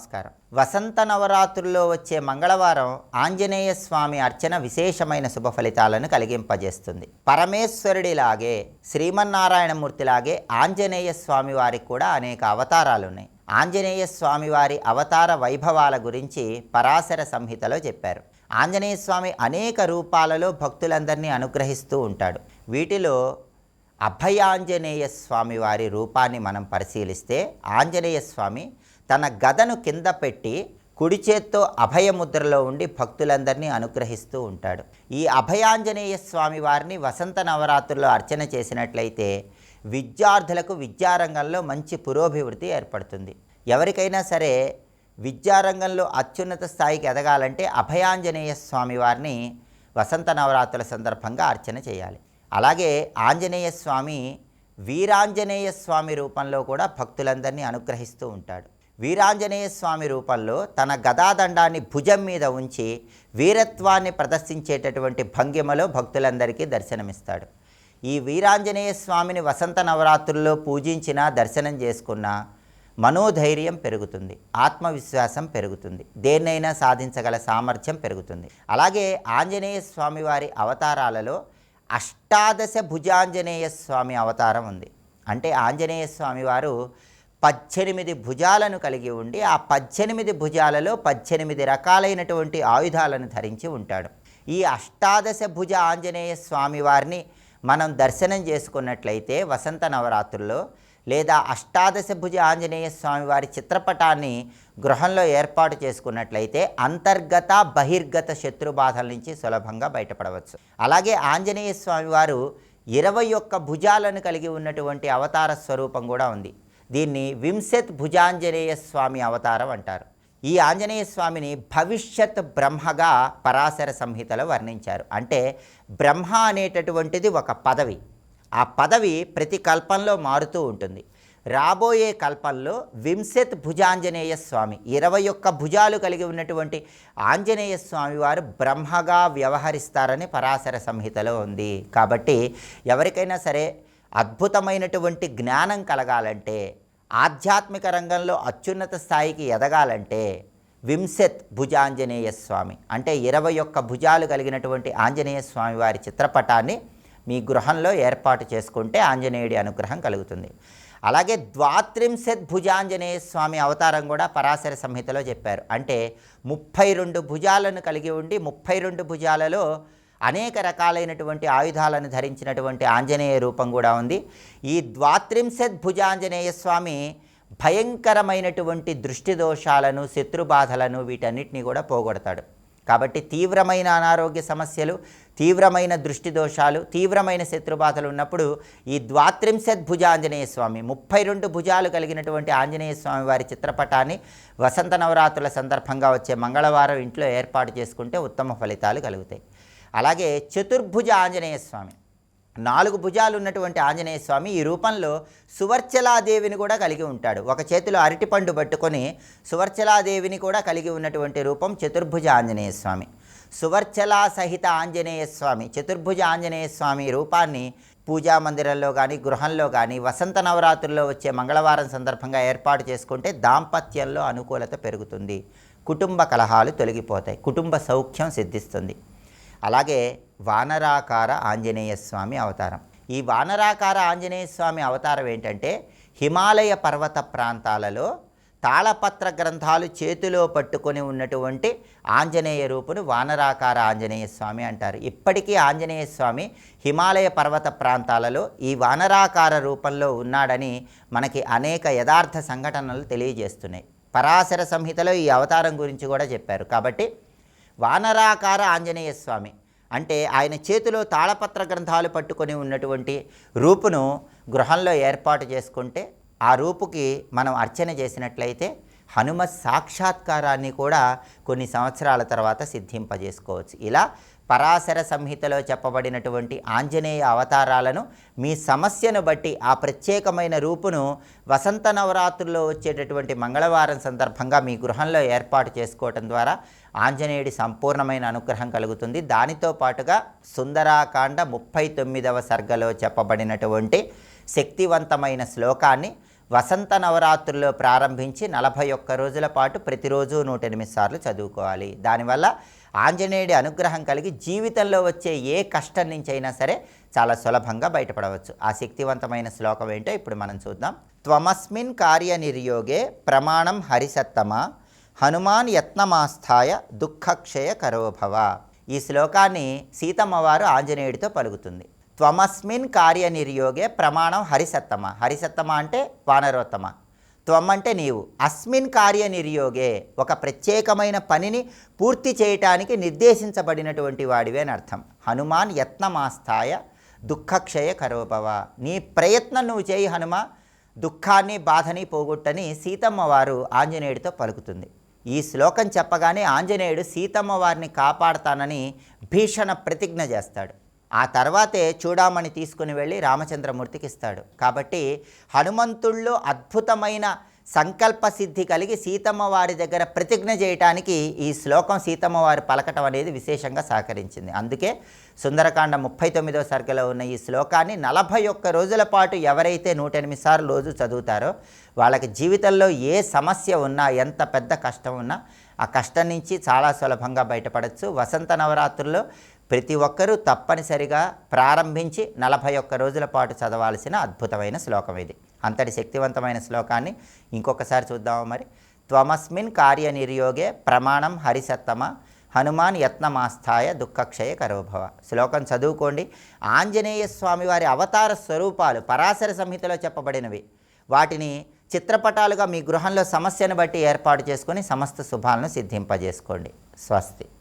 నమస్కారం. వసంత నవరాత్రుల్లో వచ్చే మంగళవారం ఆంజనేయ స్వామి అర్చన విశేషమైన శుభ ఫలితాలను కలిగింపజేస్తుంది. పరమేశ్వరుడిలాగే శ్రీమన్నారాయణమూర్తిలాగే ఆంజనేయ స్వామి వారికి కూడా అనేక అవతారాలు ఉన్నాయి ఆంజనేయ స్వామివారి అవతార వైభవాల గురించి పరాశర సంహితలో చెప్పారు. ఆంజనేయ స్వామి అనేక రూపాలలో భక్తులందరినీ అనుగ్రహిస్తూ ఉంటాడు. వీటిలో అభయాంజనేయ స్వామి వారి రూపాన్ని మనం పరిశీలిస్తే ఆంజనేయ స్వామి తన గదను కింద పెట్టి కుడి చేత్తో అభయముద్రలో ఉండి భక్తులందరినీ అనుగ్రహిస్తూ ఉంటాడు. ఈ అభయాంజనేయ స్వామి వారిని వసంత నవరాత్రుల్లో అర్చన చేసినట్లయితే విద్యార్థులకు విద్యారంగంలో మంచి పురోభివృద్ధి ఏర్పడుతుంది. ఎవరికైనా సరే విద్యారంగంలో అత్యున్నత స్థాయికి ఎదగాలంటే అభయాంజనేయ స్వామి వారిని వసంత నవరాత్రుల సందర్భంగా అర్చన చేయాలి. అలాగే ఆంజనేయ స్వామి వీరాంజనేయ స్వామి రూపంలో కూడా భక్తులందరినీ అనుగ్రహిస్తూ ఉంటాడు. వీరాంజనేయ స్వామి రూపంలో తన గదాదండాన్ని భుజం మీద ఉంచి వీరత్వాన్ని ప్రదర్శించేటటువంటి భంగిమలో భక్తులందరికీ దర్శనమిస్తాడు. ఈ వీరాంజనేయ స్వామిని వసంత నవరాత్రుల్లో పూజించినా దర్శనం చేసుకున్నా మనోధైర్యం పెరుగుతుంది ఆత్మవిశ్వాసం పెరుగుతుంది దేన్నైనా సాధించగల సామర్థ్యం పెరుగుతుంది. అలాగే ఆంజనేయ స్వామి వారి అవతారాలలో అష్టాదశ భుజాంజనేయ స్వామి అవతారం ఉంది. అంటే ఆంజనేయ స్వామివారు పద్దెనిమిది భుజాలను కలిగి ఉండి ఆ పద్దెనిమిది భుజాలలో పద్దెనిమిది రకాలైనటువంటి ఆయుధాలను ధరించి ఉంటాడు. ఈ అష్టాదశ భుజ ఆంజనేయ స్వామి వారిని మనం దర్శనం చేసుకున్నట్లయితే వసంత నవరాత్రుల్లో లేదా అష్టాదశ భుజ ఆంజనేయ స్వామి వారి చిత్రపటాన్ని గృహంలో ఏర్పాటు చేసుకున్నట్లయితే అంతర్గత బహిర్గత శత్రుబాధల నుంచి సులభంగా బయటపడవచ్చు. అలాగే ఆంజనేయ స్వామి వారు ఇరవై ఒక్క భుజాలను కలిగి ఉన్నటువంటి అవతార స్వరూపం కూడా ఉంది. దీన్ని వింశత్ భుజాంజనేయ స్వామి అవతారం అంటారు. ఈ ఆంజనేయ స్వామిని భవిష్యత్ బ్రహ్మగా పరాశర సంహితలో వర్ణించారు. అంటే బ్రహ్మ అనేటటువంటిది ఒక పదవి. ఆ పదవి ప్రతి కల్పంలో మారుతూ ఉంటుంది. రాబోయే కల్పంలో వింశత్ భుజాంజనేయ స్వామి ఇరవై ఒక్క భుజాలు కలిగి ఉన్నటువంటి ఆంజనేయ స్వామి వారు బ్రహ్మగా వ్యవహరిస్తారని పరాశర సంహితలో ఉంది. కాబట్టి ఎవరికైనా సరే అద్భుతమైనటువంటి జ్ఞానం కలగాలంటే ఆధ్యాత్మిక రంగంలో అత్యున్నత స్థాయికి ఎదగాలంటే వింశత్ భుజాంజనేయ స్వామి. అంటే ఇరవై ఒక్క భుజాలు కలిగినటువంటి ఆంజనేయ స్వామి వారి చిత్రపటాన్ని మీ గృహంలో ఏర్పాటు చేసుకుంటే ఆంజనేయుడి అనుగ్రహం కలుగుతుంది. అలాగే ద్వాత్రింశత్ భుజాంజనేయ స్వామి అవతారం కూడా పరాశర సంహితలో చెప్పారు. అంటే ముప్పై రెండు భుజాలను కలిగి ఉండి ముప్పై రెండు భుజాలలో అనేక రకాలైనటువంటి ఆయుధాలను ధరించినటువంటి ఆంజనేయ రూపం కూడా ఉంది. ఈ ద్వాత్రింశత్ భుజాంజనేయ స్వామి భయంకరమైనటువంటి దృష్టి దోషాలను శత్రుబాధలను వీటన్నిటిని కూడా పోగొడతాడు. కాబట్టి తీవ్రమైన అనారోగ్య సమస్యలు తీవ్రమైన దృష్టి దోషాలు తీవ్రమైన శత్రుబాధలు ఉన్నప్పుడు ఈ ద్వాత్రింశత్ భుజాంజనేయ స్వామి ముప్పై రెండు భుజాలు కలిగినటువంటి ఆంజనేయ స్వామి వారి చిత్రపటాన్ని వసంత నవరాత్రుల సందర్భంగా వచ్చే మంగళవారం ఇంట్లో ఏర్పాటు చేసుకుంటే ఉత్తమ ఫలితాలు కలుగుతాయి. అలాగే చతుర్భుజ ఆంజనేయ స్వామి. నాలుగు భుజాలు ఉన్నటువంటి ఆంజనేయ స్వామి ఈ రూపంలో సువర్చలాదేవిని కూడా కలిగి ఉంటాడు. ఒక చేతిలో అరటిపండు పట్టుకొని సువర్చలాదేవిని కూడా కలిగి ఉన్నటువంటి రూపం చతుర్భుజ ఆంజనేయ స్వామి. సువర్చలా సహిత ఆంజనేయ స్వామి చతుర్భుజ ఆంజనేయ స్వామి రూపాన్ని పూజా మందిరంలో కానీ గృహంలో కానీ వసంత నవరాత్రుల్లో వచ్చే మంగళవారం సందర్భంగా ఏర్పాటు చేసుకుంటే దాంపత్యంలో అనుకూలత పెరుగుతుంది. కుటుంబ కలహాలు తొలగిపోతాయి. కుటుంబ సౌఖ్యం సిద్ధిస్తుంది. అలాగే వానరాకార ఆంజనేయ స్వామి అవతారం. ఈ వానరాకార ఆంజనేయ స్వామి అవతారం ఏంటంటే హిమాలయ పర్వత ప్రాంతాలలో తాళపత్ర గ్రంథాలు చేతిలో పట్టుకొని ఉన్నటువంటి ఆంజనేయ రూపును వానరాకార ఆంజనేయ స్వామి అంటారు. ఇప్పటికీ ఆంజనేయ స్వామి హిమాలయ పర్వత ప్రాంతాలలో ఈ వానరాకార రూపంలో ఉన్నాడని మనకి అనేక యథార్థ సంఘటనలు తెలియజేస్తున్నాయి. పరాశర సంహితలో ఈ అవతారం గురించి కూడా చెప్పారు. కాబట్టి వానరాకార ఆంజనేయ స్వామి. అంటే ఆయన చేతిలో తాళపత్ర గ్రంథాలు పట్టుకొని ఉన్నటువంటి రూపును గృహంలో ఏర్పాటు చేసుకుంటే ఆ రూపుకి మనం అర్చన చేసినట్లయితే హనుమ సాక్షాత్కారాన్ని కూడా కొన్ని సంవత్సరాల తర్వాత సిద్ధింపజేసుకోవచ్చు. ఇలా పరాశర సంహితలో చెప్పబడినటువంటి ఆంజనేయ అవతారాలను మీ సమస్యను బట్టి ఆ ప్రత్యేకమైన రూపును వసంత నవరాత్రుల్లో వచ్చేటటువంటి మంగళవారం సందర్భంగా మీ గృహంలో ఏర్పాటు చేసుకోవటం ద్వారా ఆంజనేయుడి సంపూర్ణమైన అనుగ్రహం కలుగుతుంది. దానితో పాటుగా సుందరాకాండ ముప్పై తొమ్మిదవ సర్గలో చెప్పబడినటువంటి శక్తివంతమైన శ్లోకాన్ని వసంత నవరాత్రుల్లో ప్రారంభించి నలభై ఒక్క రోజుల పాటు ప్రతిరోజు నూట ఎనిమిది సార్లు చదువుకోవాలి. దానివల్ల ఆంజనేయుడి అనుగ్రహం కలిగి జీవితంలో వచ్చే ఏ కష్టం నుంచి అయినా సరే చాలా సులభంగా బయటపడవచ్చు. ఆ శక్తివంతమైన శ్లోకం ఏంటో ఇప్పుడు మనం చూద్దాం. త్వమస్మిన్ కార్యనిర్యోగే ప్రమాణం హరిసత్తమ హనుమాన్ యత్నమాస్థాయ దుఃఖక్షయ కరోభవ. ఈ శ్లోకాన్ని సీతమ్మవారు ఆంజనేయుడితో పలుకుతుంది. త్వమస్మిన్ కార్యనిర్యోగే ప్రమాణం హరిసత్తమ. హరిసత్తమ అంటే వానరోత్తమ. త్వమ్మంటే నీవు. అస్మిన్ కార్యనిర్యోగే ఒక ప్రత్యేకమైన పనిని పూర్తి చేయటానికి నిర్దేశించబడినటువంటి వాడివే అని అర్థం. హనుమాన్ యత్నమాస్థాయ దుఃఖక్షయ కరోభవ. నీ ప్రయత్నం నువ్వు చేయి హనుమ. దుఃఖాన్ని బాధని పోగొట్టని సీతమ్మ వారు ఆంజనేయుడితో పలుకుతుంది. ఈ శ్లోకం చెప్పగానే ఆంజనేయుడు సీతమ్మ వారిని కాపాడతానని భీషణ ప్రతిజ్ఞ చేస్తాడు. ఆ తర్వాతే చూడామణి తీసుకుని వెళ్ళి రామచంద్రమూర్తికి ఇస్తాడు. కాబట్టి హనుమంతుల్లో అద్భుతమైన సంకల్ప సిద్ధి కలిగి సీతమ్మ వారి దగ్గర ప్రతిజ్ఞ చేయటానికి ఈ శ్లోకం సీతమ్మ వారి పలకటం అనేది విశేషంగా సహకరించింది. అందుకే సుందరకాండ ముప్పై తొమ్మిదో సర్గలో ఉన్న ఈ శ్లోకాన్ని నలభై ఒక్క రోజుల పాటు ఎవరైతే నూట ఎనిమిది సార్లు రోజు చదువుతారో వాళ్ళకి జీవితంలో ఏ సమస్య ఉన్నా ఎంత పెద్ద కష్టం ఉన్నా ఆ కష్టం నుంచి చాలా సులభంగా బయటపడవచ్చు వసంత నవరాత్రుల్లో ప్రతి ఒక్కరూ తప్పనిసరిగా ప్రారంభించి నలభై ఒక్క రోజుల పాటు చదవాల్సిన అద్భుతమైన శ్లోకం ఇది. అంతటి శక్తివంతమైన శ్లోకాన్ని ఇంకొకసారి చూద్దామా మరి? త్వమస్మిన్ కార్యనిర్యోగే ప్రమాణం హరిసత్తమ హనుమాన్ యత్నమాస్థాయ దుఃఖక్షయ కరోభవ. శ్లోకం చదువుకోండి. ఆంజనేయ స్వామి వారి అవతార స్వరూపాలు పరాశర సంహితలో చెప్పబడినవి. వాటిని చిత్రపటాలుగా మీ గృహంలో సమస్యను బట్టి ఏర్పాటు చేసుకొని సమస్త శుభాలను సిద్ధింపజేసుకోండి. స్వస్తి.